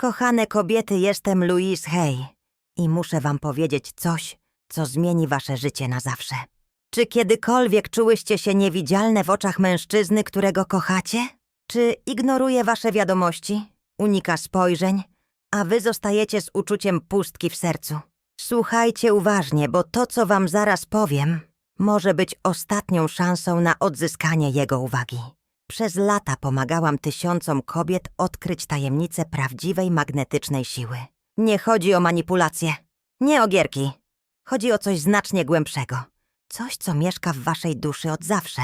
Kochane kobiety, jestem Louise Hay i muszę wam powiedzieć coś, co zmieni wasze życie na zawsze. Czy kiedykolwiek czułyście się niewidzialne w oczach mężczyzny, którego kochacie? Czy ignoruje wasze wiadomości, unika spojrzeń, a wy zostajecie z uczuciem pustki w sercu? Słuchajcie uważnie, bo to, co wam zaraz powiem, może być ostatnią szansą na odzyskanie jego uwagi. Przez lata pomagałam tysiącom kobiet odkryć tajemnicę prawdziwej magnetycznej siły. Nie chodzi o manipulacje, nie o gierki. Chodzi o coś znacznie głębszego. Coś, co mieszka w waszej duszy od zawsze.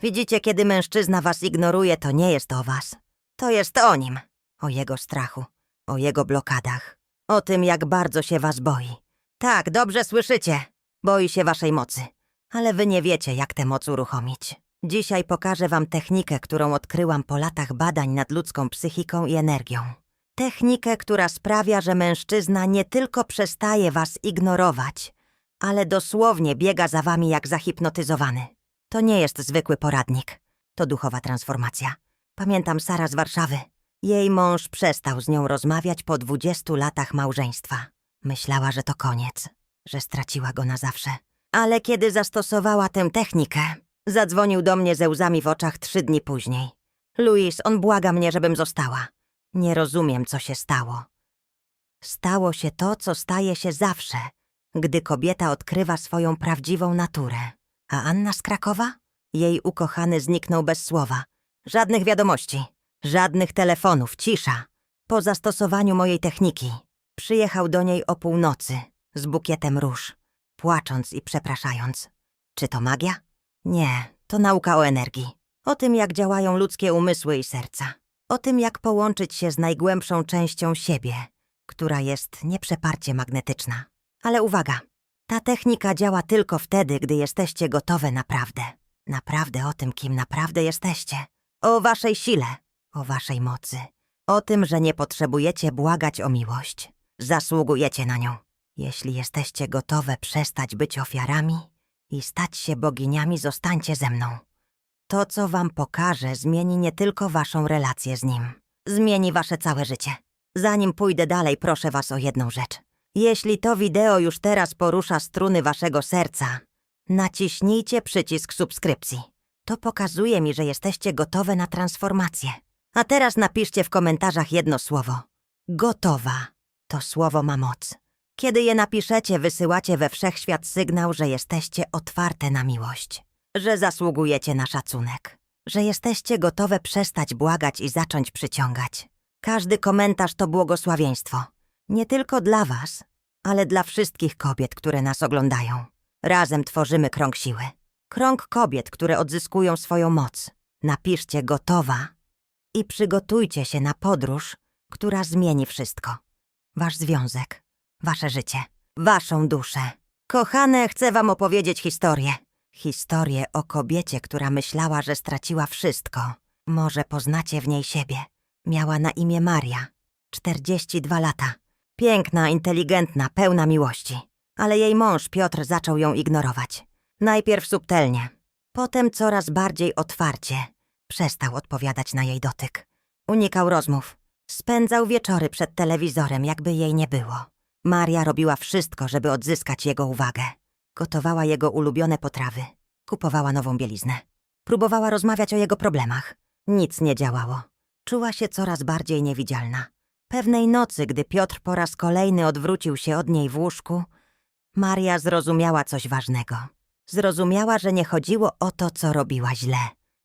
Widzicie, kiedy mężczyzna was ignoruje, to nie jest o was. To jest o nim. O jego strachu, o jego blokadach, o tym, jak bardzo się was boi. Tak, dobrze słyszycie. Boi się waszej mocy. Ale wy nie wiecie, jak tę moc uruchomić. Dzisiaj pokażę wam technikę, którą odkryłam po latach badań nad ludzką psychiką i energią. Technikę, która sprawia, że mężczyzna nie tylko przestaje was ignorować, ale dosłownie biega za wami jak zahipnotyzowany. To nie jest zwykły poradnik, to duchowa transformacja. Pamiętam Sara z Warszawy. Jej mąż przestał z nią rozmawiać po 20 latach małżeństwa. Myślała, że to koniec, że straciła go na zawsze. Ale kiedy zastosowała tę technikę, zadzwonił do mnie ze łzami w oczach trzy dni później. Louis, on błaga mnie, żebym została. Nie rozumiem, co się stało. Stało się to, co staje się zawsze, gdy kobieta odkrywa swoją prawdziwą naturę. A Anna z Krakowa? Jej ukochany zniknął bez słowa. Żadnych wiadomości, żadnych telefonów, cisza. Po zastosowaniu mojej techniki przyjechał do niej o północy z bukietem róż, płacząc i przepraszając. Czy to magia? Nie, to nauka o energii. O tym, jak działają ludzkie umysły i serca. O tym, jak połączyć się z najgłębszą częścią siebie, która jest nieprzeparcie magnetyczna. Ale uwaga, ta technika działa tylko wtedy, gdy jesteście gotowe naprawdę. Naprawdę o tym, kim naprawdę jesteście. O waszej sile, o waszej mocy. O tym, że nie potrzebujecie błagać o miłość. Zasługujecie na nią. Jeśli jesteście gotowe przestać być ofiarami i stać się boginiami, zostańcie ze mną. To, co wam pokażę, zmieni nie tylko waszą relację z nim. Zmieni wasze całe życie. Zanim pójdę dalej, proszę was o jedną rzecz. Jeśli to wideo już teraz porusza struny waszego serca, naciśnijcie przycisk subskrypcji. To pokazuje mi, że jesteście gotowe na transformację. A teraz napiszcie w komentarzach jedno słowo. Gotowa. To słowo ma moc. Kiedy je napiszecie, wysyłacie we wszechświat sygnał, że jesteście otwarte na miłość, że zasługujecie na szacunek, że jesteście gotowe przestać błagać i zacząć przyciągać. Każdy komentarz to błogosławieństwo. Nie tylko dla Was, ale dla wszystkich kobiet, które nas oglądają. Razem tworzymy krąg siły. Krąg kobiet, które odzyskują swoją moc. Napiszcie gotowa i przygotujcie się na podróż, która zmieni wszystko. Wasz związek, wasze życie, waszą duszę. Kochane, chcę wam opowiedzieć historię. Historię o kobiecie, która myślała, że straciła wszystko. Może poznacie w niej siebie. Miała na imię Maria. 42 lata. Piękna, inteligentna, pełna miłości. Ale jej mąż Piotr zaczął ją ignorować. Najpierw subtelnie, potem coraz bardziej otwarcie. Przestał odpowiadać na jej dotyk. Unikał rozmów. Spędzał wieczory przed telewizorem, jakby jej nie było. Maria robiła wszystko, żeby odzyskać jego uwagę. Gotowała jego ulubione potrawy. Kupowała nową bieliznę. Próbowała rozmawiać o jego problemach. Nic nie działało. Czuła się coraz bardziej niewidzialna. Pewnej nocy, gdy Piotr po raz kolejny odwrócił się od niej w łóżku, Maria zrozumiała coś ważnego. Zrozumiała, że nie chodziło o to, co robiła źle.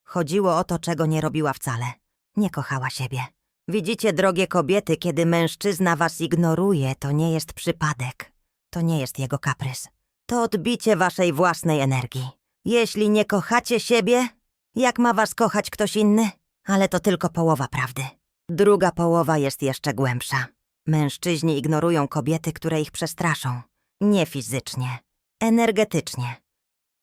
Chodziło o to, czego nie robiła wcale. Nie kochała siebie. Widzicie, drogie kobiety, kiedy mężczyzna was ignoruje, to nie jest przypadek. To nie jest jego kaprys. To odbicie waszej własnej energii. Jeśli nie kochacie siebie, jak ma was kochać ktoś inny? Ale to tylko połowa prawdy. Druga połowa jest jeszcze głębsza. Mężczyźni ignorują kobiety, które ich przestraszą. Nie fizycznie, energetycznie.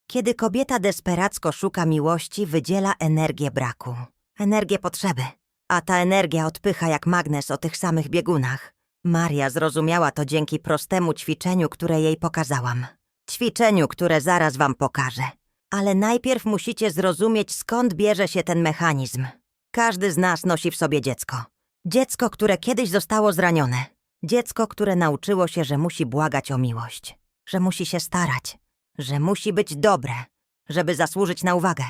Kiedy kobieta desperacko szuka miłości, wydziela energię braku, energię potrzeby, a ta energia odpycha jak magnes o tych samych biegunach. Maria zrozumiała to dzięki prostemu ćwiczeniu, które jej pokazałam. Ćwiczeniu, które zaraz wam pokażę. Ale najpierw musicie zrozumieć, skąd bierze się ten mechanizm. Każdy z nas nosi w sobie dziecko. Dziecko, które kiedyś zostało zranione. Dziecko, które nauczyło się, że musi błagać o miłość, że musi się starać, że musi być dobre, żeby zasłużyć na uwagę.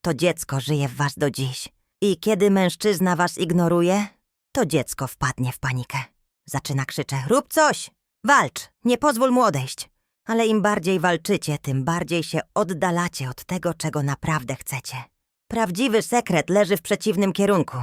To dziecko żyje w was do dziś. I kiedy mężczyzna was ignoruje, to dziecko wpadnie w panikę. Zaczyna krzyczeć: Rób coś! Walcz! Nie pozwól mu odejść! Ale im bardziej walczycie, tym bardziej się oddalacie od tego, czego naprawdę chcecie. Prawdziwy sekret leży w przeciwnym kierunku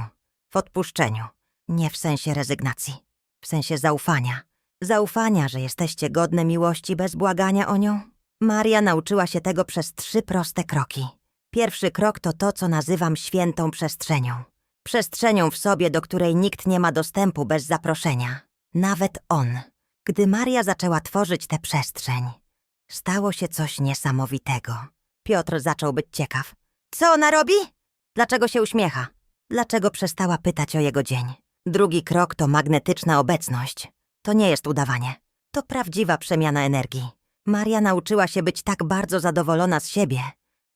w odpuszczeniu. Nie w sensie rezygnacji, w sensie zaufania. Zaufania, że jesteście godne miłości bez błagania o nią. Maria nauczyła się tego przez trzy proste kroki. Pierwszy krok to to, co nazywam świętą przestrzenią. Przestrzenią w sobie, do której nikt nie ma dostępu bez zaproszenia. Nawet on. Gdy Maria zaczęła tworzyć tę przestrzeń, stało się coś niesamowitego. Piotr zaczął być ciekaw. Co ona robi? Dlaczego się uśmiecha? Dlaczego przestała pytać o jego dzień? Drugi krok to magnetyczna obecność. To nie jest udawanie. To prawdziwa przemiana energii. Maria nauczyła się być tak bardzo zadowolona z siebie,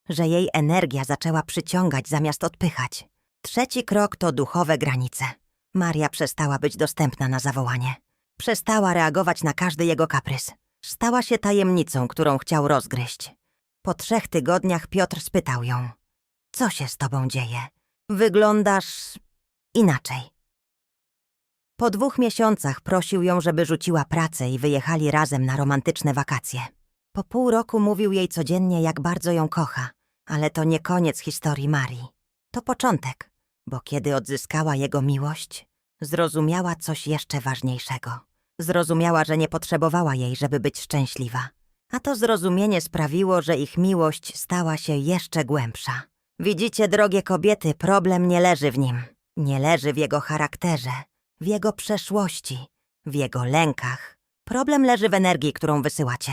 że jej energia zaczęła przyciągać zamiast odpychać. Trzeci krok to duchowe granice. Maria przestała być dostępna na zawołanie. Przestała reagować na każdy jego kaprys. Stała się tajemnicą, którą chciał rozgryźć. Po trzech tygodniach Piotr spytał ją: Co się z tobą dzieje? Wyglądasz inaczej. Po dwóch miesiącach prosił ją, żeby rzuciła pracę i wyjechali razem na romantyczne wakacje. Po pół roku mówił jej codziennie, jak bardzo ją kocha, ale to nie koniec historii Marii. To początek, bo kiedy odzyskała jego miłość, zrozumiała coś jeszcze ważniejszego. Zrozumiała, że nie potrzebowała jej, żeby być szczęśliwa. A to zrozumienie sprawiło, że ich miłość stała się jeszcze głębsza. Widzicie, drogie kobiety, problem nie leży w nim. Nie leży w jego charakterze, w jego przeszłości, w jego lękach. Problem leży w energii, którą wysyłacie.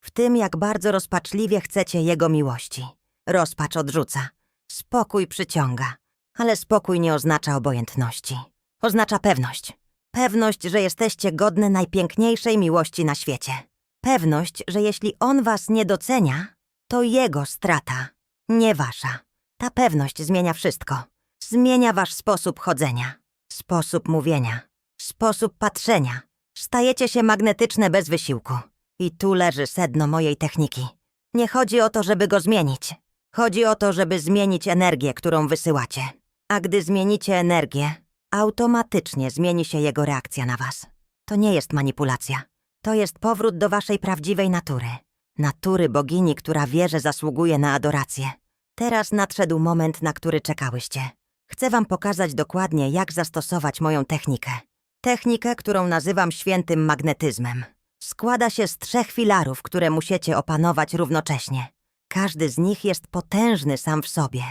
W tym, jak bardzo rozpaczliwie chcecie jego miłości. Rozpacz odrzuca. Spokój przyciąga. Ale spokój nie oznacza obojętności. Oznacza pewność. Pewność, że jesteście godne najpiękniejszej miłości na świecie. Pewność, że jeśli on was nie docenia, to jego strata, nie wasza. Ta pewność zmienia wszystko. Zmienia wasz sposób chodzenia, sposób mówienia, sposób patrzenia. Stajecie się magnetyczne bez wysiłku. I tu leży sedno mojej techniki. Nie chodzi o to, żeby go zmienić. Chodzi o to, żeby zmienić energię, którą wysyłacie. A gdy zmienicie energię, automatycznie zmieni się jego reakcja na was. To nie jest manipulacja. To jest powrót do waszej prawdziwej natury. Natury bogini, która wie, że zasługuje na adorację. Teraz nadszedł moment, na który czekałyście. Chcę wam pokazać dokładnie, jak zastosować moją technikę. Technikę, którą nazywam świętym magnetyzmem. Składa się z trzech filarów, które musicie opanować równocześnie. Każdy z nich jest potężny sam w sobie,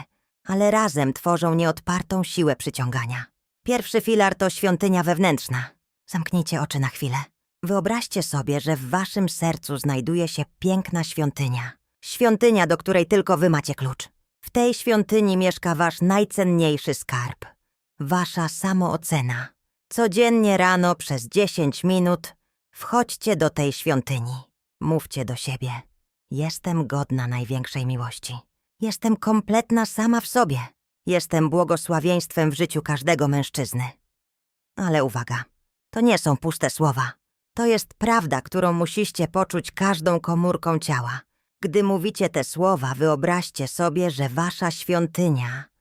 ale razem tworzą nieodpartą siłę przyciągania. Pierwszy filar to świątynia wewnętrzna. Zamknijcie oczy na chwilę. Wyobraźcie sobie, że w waszym sercu znajduje się piękna świątynia. Świątynia, do której tylko wy macie klucz. W tej świątyni mieszka wasz najcenniejszy skarb. Wasza samoocena. Codziennie rano przez 10 minut wchodźcie do tej świątyni. Mówcie do siebie. Jestem godna największej miłości. Jestem kompletna sama w sobie. Jestem błogosławieństwem w życiu każdego mężczyzny. Ale uwaga, to nie są puste słowa. To jest prawda, którą musicie poczuć każdą komórką ciała. Gdy mówicie te słowa, wyobraźcie sobie, że wasza świątynia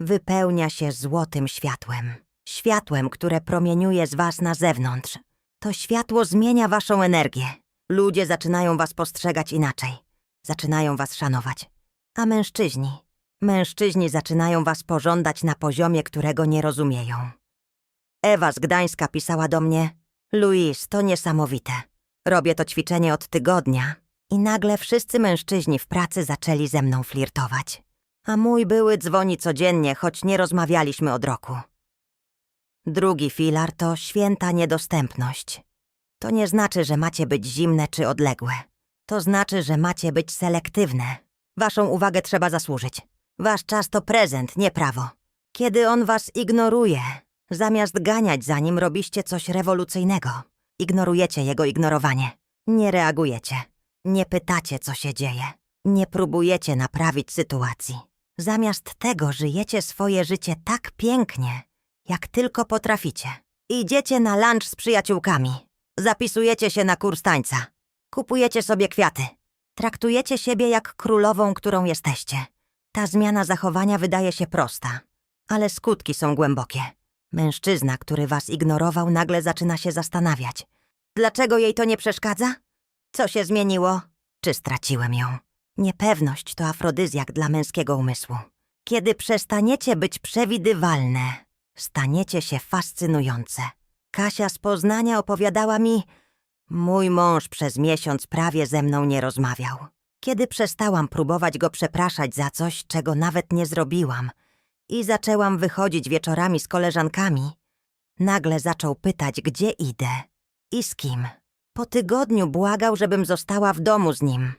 wypełnia się złotym światłem. Światłem, które promieniuje z was na zewnątrz. To światło zmienia waszą energię. Ludzie zaczynają was postrzegać inaczej. Zaczynają was szanować. A mężczyźni? Mężczyźni zaczynają was pożądać na poziomie, którego nie rozumieją. Ewa z Gdańska pisała do mnie: Luis, to niesamowite. Robię to ćwiczenie od tygodnia i nagle wszyscy mężczyźni w pracy zaczęli ze mną flirtować. A mój były dzwoni codziennie, choć nie rozmawialiśmy od roku. Drugi filar to święta niedostępność. To nie znaczy, że macie być zimne czy odległe. To znaczy, że macie być selektywne. Waszą uwagę trzeba zasłużyć. Wasz czas to prezent, nie prawo. Kiedy on was ignoruje, zamiast ganiać za nim, robiście coś rewolucyjnego. Ignorujecie jego ignorowanie. Nie reagujecie. Nie pytacie, co się dzieje. Nie próbujecie naprawić sytuacji. Zamiast tego żyjecie swoje życie tak pięknie, Jak tylko potraficie. Idziecie na lunch z przyjaciółkami. Zapisujecie się na kurs tańca. Kupujecie sobie kwiaty. Traktujecie siebie jak królową, którą jesteście. Ta zmiana zachowania wydaje się prosta, ale skutki są głębokie. Mężczyzna, który was ignorował, nagle zaczyna się zastanawiać. Dlaczego jej to nie przeszkadza? Co się zmieniło? Czy straciłem ją? Niepewność to afrodyzjak dla męskiego umysłu. Kiedy przestaniecie być przewidywalne, staniecie się fascynujące. Kasia z Poznania opowiadała mi, mój mąż przez miesiąc prawie ze mną nie rozmawiał. Kiedy przestałam próbować go przepraszać za coś, czego nawet nie zrobiłam, i zaczęłam wychodzić wieczorami z koleżankami, nagle zaczął pytać, gdzie idę i z kim. Po tygodniu błagał, żebym została w domu z nim.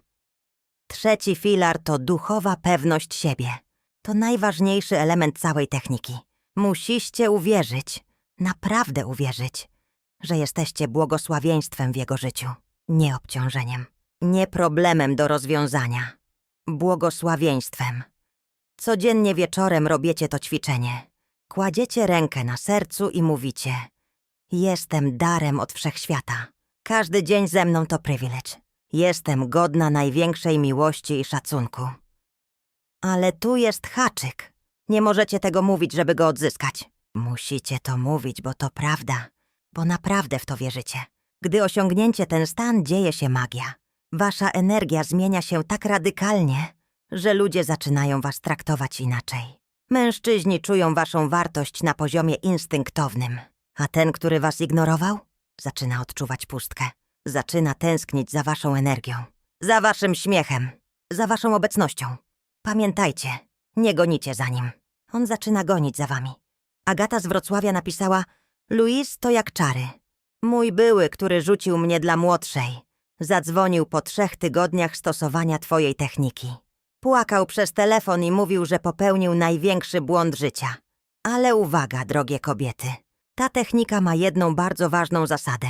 Trzeci filar to duchowa pewność siebie. To najważniejszy element całej techniki. Musicie uwierzyć, naprawdę uwierzyć, że jesteście błogosławieństwem w jego życiu, nie obciążeniem, nie problemem do rozwiązania, błogosławieństwem. Codziennie wieczorem robicie to ćwiczenie. Kładziecie rękę na sercu i mówicie: Jestem darem od wszechświata. Każdy dzień ze mną to przywilej. Jestem godna największej miłości i szacunku. Ale tu jest haczyk. Nie możecie tego mówić, żeby go odzyskać. Musicie to mówić, bo to prawda, bo naprawdę w to wierzycie. Gdy osiągnięcie ten stan, dzieje się magia. Wasza energia zmienia się tak radykalnie, że ludzie zaczynają was traktować inaczej. Mężczyźni czują waszą wartość na poziomie instynktownym, a ten, który was ignorował, zaczyna odczuwać pustkę. Zaczyna tęsknić za waszą energią, za waszym śmiechem, za waszą obecnością. Pamiętajcie, nie gonicie za nim. On zaczyna gonić za wami. Agata z Wrocławia napisała: Louise to jak czary. Mój były, który rzucił mnie dla młodszej, zadzwonił po trzech tygodniach stosowania twojej techniki. Płakał przez telefon i mówił, że popełnił największy błąd życia. Ale uwaga, drogie kobiety. Ta technika ma jedną bardzo ważną zasadę.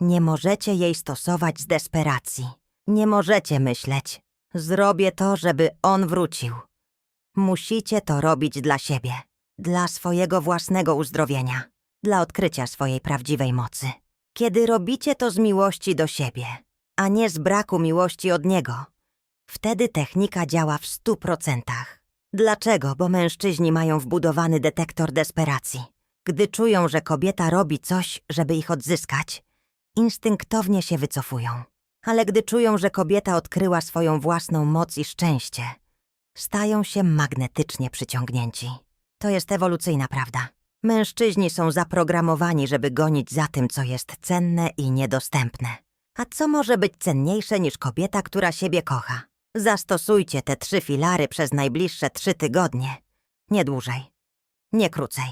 Nie możecie jej stosować z desperacji. Nie możecie myśleć: zrobię to, żeby on wrócił. Musicie to robić dla siebie, dla swojego własnego uzdrowienia, dla odkrycia swojej prawdziwej mocy. Kiedy robicie to z miłości do siebie, a nie z braku miłości od niego, wtedy technika działa w stu procentach. Dlaczego? Bo mężczyźni mają wbudowany detektor desperacji. Gdy czują, że kobieta robi coś, żeby ich odzyskać, instynktownie się wycofują. Ale gdy czują, że kobieta odkryła swoją własną moc i szczęście, stają się magnetycznie przyciągnięci. To jest ewolucyjna prawda. Mężczyźni są zaprogramowani, żeby gonić za tym, co jest cenne i niedostępne. A co może być cenniejsze niż kobieta, która siebie kocha? Zastosujcie te trzy filary przez najbliższe trzy tygodnie. Nie dłużej. Nie krócej.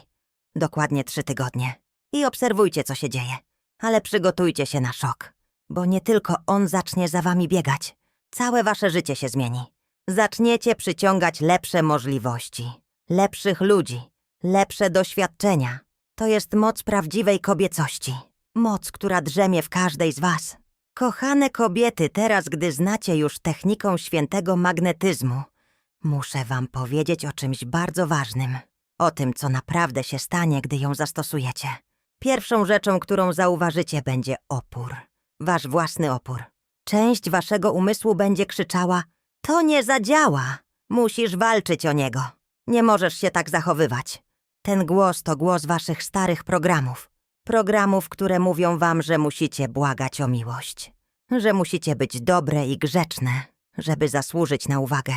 Dokładnie trzy tygodnie. I obserwujcie, co się dzieje. Ale przygotujcie się na szok. Bo nie tylko on zacznie za wami biegać. Całe wasze życie się zmieni. Zaczniecie przyciągać lepsze możliwości, lepszych ludzi, lepsze doświadczenia. To jest moc prawdziwej kobiecości. Moc, która drzemie w każdej z was. Kochane kobiety, teraz gdy znacie już techniką świętego magnetyzmu, muszę wam powiedzieć o czymś bardzo ważnym. O tym, co naprawdę się stanie, gdy ją zastosujecie. Pierwszą rzeczą, którą zauważycie, będzie opór. Wasz własny opór. Część waszego umysłu będzie krzyczała: To nie zadziała! Musisz walczyć o niego. Nie możesz się tak zachowywać. Ten głos to głos waszych starych programów. Programów, które mówią wam, że musicie błagać o miłość. Że musicie być dobre i grzeczne, żeby zasłużyć na uwagę.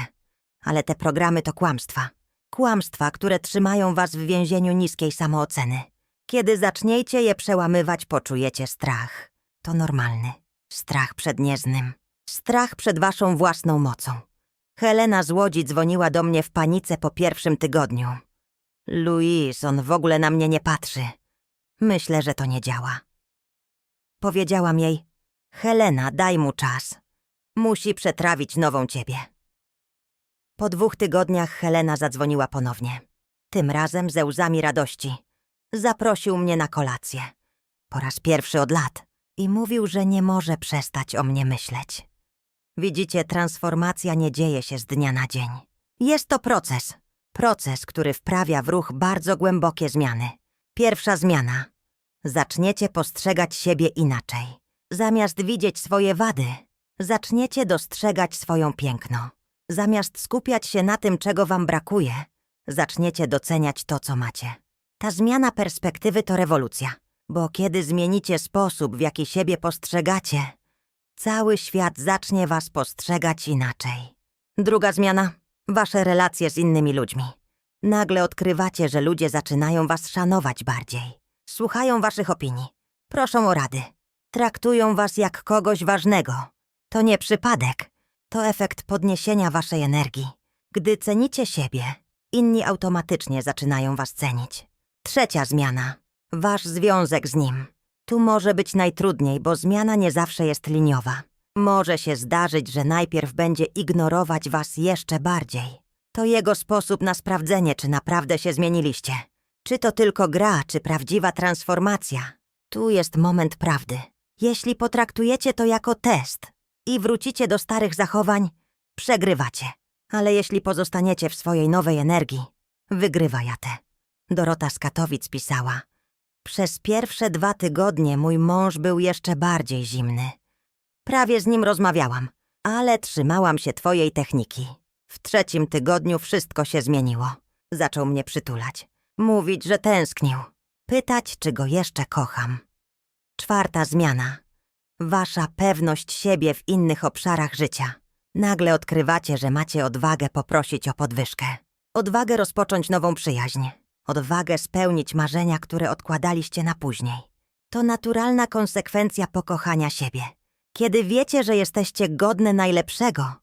Ale te programy to kłamstwa. Kłamstwa, które trzymają was w więzieniu niskiej samooceny. Kiedy zaczniecie je przełamywać, poczujecie strach. To normalny. Strach przed nieznym. Strach przed waszą własną mocą. Helena z Łodzi dzwoniła do mnie w panice po pierwszym tygodniu. Louise, on w ogóle na mnie nie patrzy. Myślę, że to nie działa. Powiedziałam jej, Helena, daj mu czas. Musi przetrawić nową ciebie. Po dwóch tygodniach Helena zadzwoniła ponownie. Tym razem ze łzami radości. Zaprosił mnie na kolację. Po raz pierwszy od lat. I mówił, że nie może przestać o mnie myśleć. Widzicie, transformacja nie dzieje się z dnia na dzień. Jest to proces. Proces, który wprawia w ruch bardzo głębokie zmiany. Pierwsza zmiana. Zaczniecie postrzegać siebie inaczej. Zamiast widzieć swoje wady, zaczniecie dostrzegać swoją piękno. Zamiast skupiać się na tym, czego wam brakuje, zaczniecie doceniać to, co macie. Ta zmiana perspektywy to rewolucja, bo kiedy zmienicie sposób, w jaki siebie postrzegacie, cały świat zacznie was postrzegać inaczej. Druga zmiana wasze relacje z innymi ludźmi. Nagle odkrywacie, że ludzie zaczynają was szanować bardziej. Słuchają waszych opinii, proszą o rady, traktują was jak kogoś ważnego. To nie przypadek, to efekt podniesienia waszej energii. Gdy cenicie siebie, inni automatycznie zaczynają was cenić. Trzecia zmiana. Wasz związek z nim. Tu może być najtrudniej, bo zmiana nie zawsze jest liniowa. Może się zdarzyć, że najpierw będzie ignorować was jeszcze bardziej. To jego sposób na sprawdzenie, czy naprawdę się zmieniliście. Czy to tylko gra, czy prawdziwa transformacja. Tu jest moment prawdy. Jeśli potraktujecie to jako test i wrócicie do starych zachowań, przegrywacie. Ale jeśli pozostaniecie w swojej nowej energii, wygrywa Jate. Dorota z Katowic pisała. Przez pierwsze dwa tygodnie mój mąż był jeszcze bardziej zimny. Prawie z nim rozmawiałam, ale trzymałam się twojej techniki. W trzecim tygodniu wszystko się zmieniło. Zaczął mnie przytulać. Mówić, że tęsknił. Pytać, czy go jeszcze kocham. Czwarta zmiana. Wasza pewność siebie w innych obszarach życia. Nagle odkrywacie, że macie odwagę poprosić o podwyżkę. Odwagę rozpocząć nową przyjaźń. Odwagę spełnić marzenia, które odkładaliście na później. To naturalna konsekwencja pokochania siebie. Kiedy wiecie, że jesteście godne najlepszego,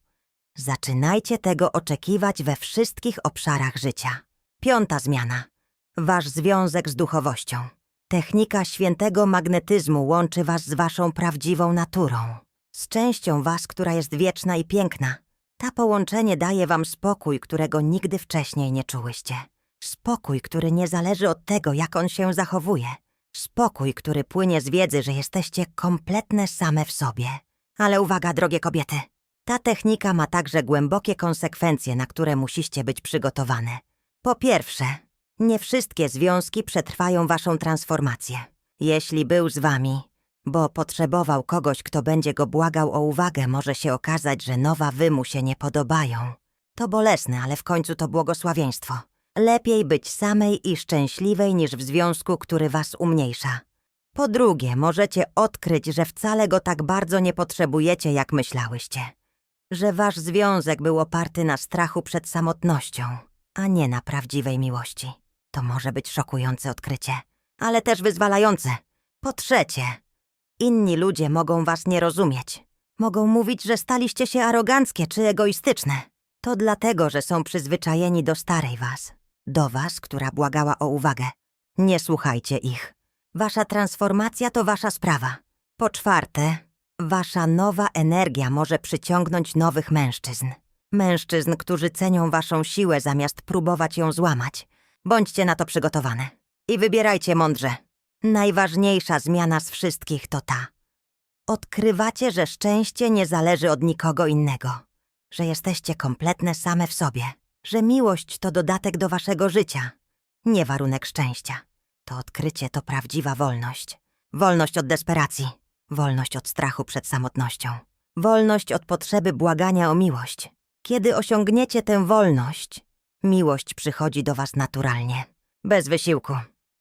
zaczynajcie tego oczekiwać we wszystkich obszarach życia. Piąta zmiana. Wasz związek z duchowością. Technika świętego magnetyzmu łączy was z waszą prawdziwą naturą, z częścią was, która jest wieczna i piękna. Ta połączenie daje wam spokój, którego nigdy wcześniej nie czułyście. Spokój, który nie zależy od tego, jak on się zachowuje. Spokój, który płynie z wiedzy, że jesteście kompletne same w sobie. Ale uwaga, drogie kobiety. Ta technika ma także głębokie konsekwencje, na które musicie być przygotowane. Po pierwsze, nie wszystkie związki przetrwają waszą transformację. Jeśli był z wami, bo potrzebował kogoś, kto będzie go błagał o uwagę, może się okazać, że nowa wy mu się nie podobają. To bolesne, ale w końcu to błogosławieństwo. Lepiej być samej i szczęśliwej niż w związku, który was umniejsza. Po drugie, możecie odkryć, że wcale go tak bardzo nie potrzebujecie, jak myślałyście. Że wasz związek był oparty na strachu przed samotnością, a nie na prawdziwej miłości. To może być szokujące odkrycie, ale też wyzwalające. Po trzecie, inni ludzie mogą was nie rozumieć. Mogą mówić, że staliście się aroganckie czy egoistyczne. To dlatego, że są przyzwyczajeni do starej was. Do was, która błagała o uwagę. Nie słuchajcie ich. Wasza transformacja to wasza sprawa. Po czwarte, wasza nowa energia może przyciągnąć nowych mężczyzn. Mężczyzn, którzy cenią waszą siłę zamiast próbować ją złamać. Bądźcie na to przygotowane. I wybierajcie mądrze. Najważniejsza zmiana z wszystkich to ta. Odkrywacie, że szczęście nie zależy od nikogo innego. Że jesteście kompletne same w sobie. Że miłość to dodatek do waszego życia, nie warunek szczęścia. To odkrycie to prawdziwa wolność. Wolność od desperacji. Wolność od strachu przed samotnością. Wolność od potrzeby błagania o miłość. Kiedy osiągniecie tę wolność, miłość przychodzi do was naturalnie. Bez wysiłku,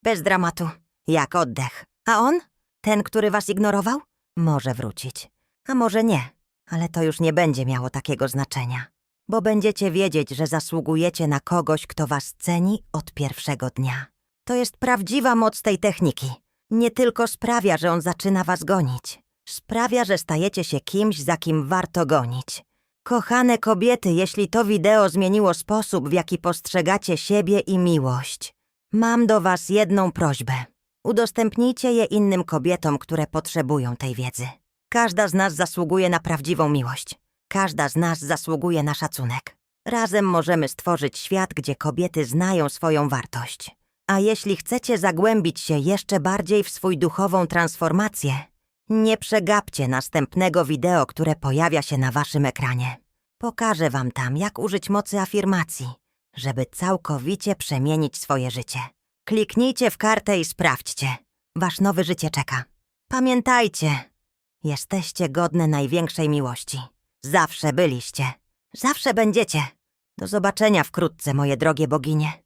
bez dramatu, jak oddech. A on? Ten, który was ignorował? Może wrócić. A może nie, ale to już nie będzie miało takiego znaczenia. Bo będziecie wiedzieć, że zasługujecie na kogoś, kto was ceni od pierwszego dnia. To jest prawdziwa moc tej techniki. Nie tylko sprawia, że on zaczyna was gonić. Sprawia, że stajecie się kimś, za kim warto gonić. Kochane kobiety, jeśli to wideo zmieniło sposób, w jaki postrzegacie siebie i miłość, mam do was jedną prośbę. Udostępnijcie je innym kobietom, które potrzebują tej wiedzy. Każda z nas zasługuje na prawdziwą miłość. Każda z nas zasługuje na szacunek. Razem możemy stworzyć świat, gdzie kobiety znają swoją wartość. A jeśli chcecie zagłębić się jeszcze bardziej w swój duchową transformację, nie przegapcie następnego wideo, które pojawia się na waszym ekranie. Pokażę wam tam, jak użyć mocy afirmacji, żeby całkowicie przemienić swoje życie. Kliknijcie w kartę i sprawdźcie. Wasz nowy życie czeka. Pamiętajcie, jesteście godne największej miłości. Zawsze byliście. Zawsze będziecie. Do zobaczenia wkrótce, moje drogie boginie.